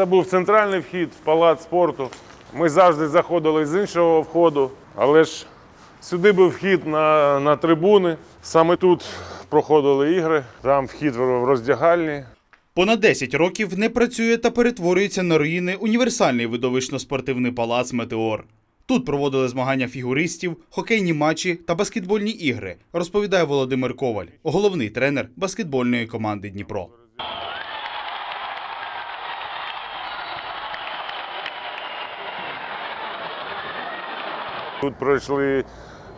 Це був центральний вхід в палац спорту. Ми завжди заходили з іншого входу, але ж сюди був вхід на, на трибуни. Саме тут проходили ігри, там вхід в роздягальні. Понад 10 років не працює та перетворюється на руїни універсальний видовищно-спортивний палац Метеор. Тут проводили змагання фігуристів, хокейні матчі та баскетбольні ігри, розповідає Володимир Коваль, головний тренер баскетбольної команди Дніпро. Тут пройшли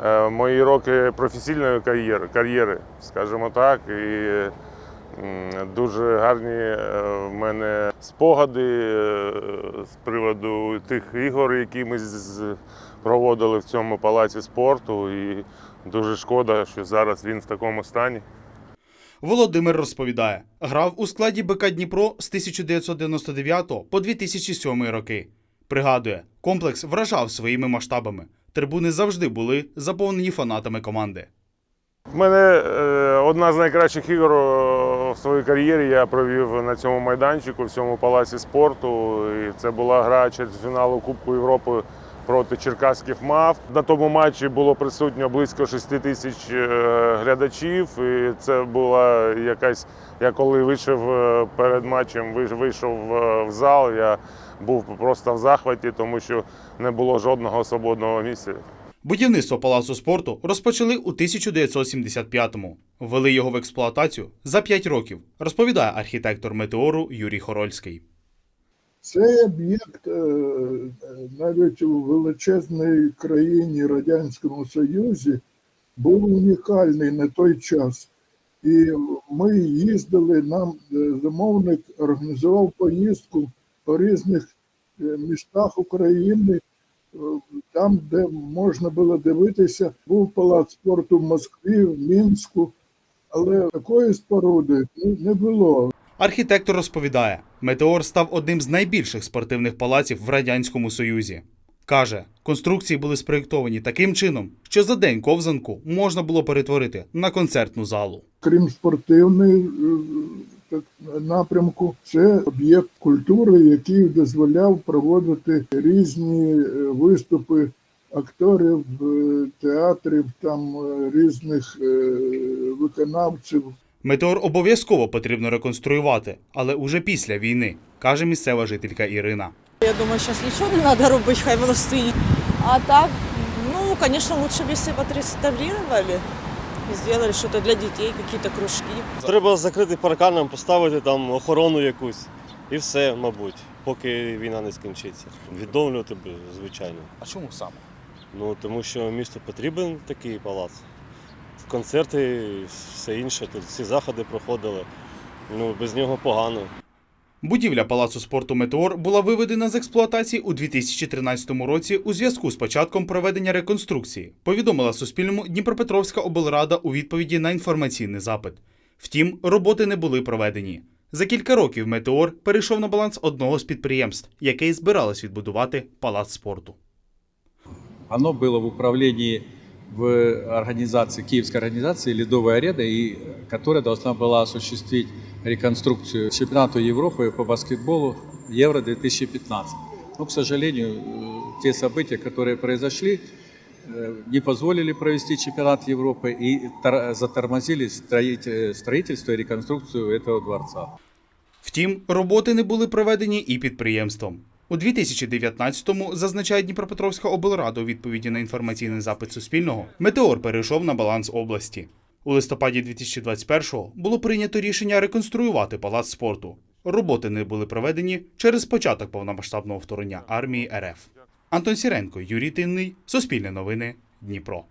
е, мої роки професійної кар'єри, кар'єри, скажімо так. І дуже гарні е, в мене спогади е, з приводу тих ігор, які ми проводили в цьому палаці спорту. І дуже шкода, що зараз він в такому стані. Володимир розповідає, грав у складі БК Дніпро з 1999 по 2007 роки. Пригадує, комплекс вражав своїми масштабами. Трибуни завжди були заповнені фанатами команди. У мене е, одна з найкращих ігор е, в своїй кар'єрі я провів на цьому майданчику, в цьому палаці спорту. І це була гра фіналу Кубку Європи проти черкаських мав. На тому матчі було присутньо близько 6 тисяч е, глядачів. І це була якась. Я коли вийшов перед матчем, вийшов в зал, я був просто в захваті, тому що не було жодного свободного місця. Будівництво палацу спорту розпочали у 1975-му. Ввели його в експлуатацію за 5 років, розповідає архітектор метеору Юрій Хорольський. Цей об'єкт е, навіть у величезній країні Радянському Союзі був унікальний на той час. І ми їздили, нам е, замовник організував поїздку по різних е, містах України, е, там, де можна було дивитися, був палац спорту в Москві, в Мінську, але такої споруди ну, не було. Архітектор розповідає, метеор став одним з найбільших спортивних палаців в Радянському Союзі. Каже, конструкції були спроєктовані таким чином, що за день ковзанку можна було перетворити на концертну залу. крім спортивної е, напрямку, це об'єкт культури, який дозволяв проводити різні е, виступи акторів, е, театрів, там е, різних виконавців. Метеор обов'язково потрібно реконструювати, але уже після війни, каже місцева жителька Ірина. Я думаю, сейчас ничего не надо робити, хай воно стоїть. А так, ну, конечно, лучше бы если бы отреставрировали и сделали что-то для детей, какие-то кружки. Треба закрити парканом, поставити там охорону якусь. І все, мабуть, поки війна не скінчиться. Відновлювати звичайно. А чому саме? Ну тому що місту потрібен такий палац. Концерти, і все інше, тут всі заходи проходили. Ну, без нього погано. Будівля палацу спорту Метеор була виведена з експлуатації у 2013 році у зв'язку з початком проведення реконструкції. Повідомила Суспільному Дніпропетровська облрада у відповіді на інформаційний запит. Втім, роботи не були проведені. За кілька років Метеор перейшов на баланс одного з підприємств, яке збиралось відбудувати палац спорту. Оно было в управлении в организации, киевской организации «Ледовая арена», и, которая должна была осуществить реконструкцию чемпионату Европы по баскетболу Евро-2015. Но, к сожалению, э, те события, которые произошли, э, не позволили провести чемпионат Европы и тор- затормозили строить- строительство и реконструкцию этого дворца. Втім, роботи не були проведені і підприємством. У 2019-му, зазначає Дніпропетровська облрада у відповіді на інформаційний запит Суспільного, Метеор перейшов на баланс області. У листопаді 2021-го було прийнято рішення реконструювати палац спорту. Роботи не були проведені через початок повномасштабного вторгнення армії РФ. Антон Сіренко, Юрій Тинний, Суспільне новини, Дніпро.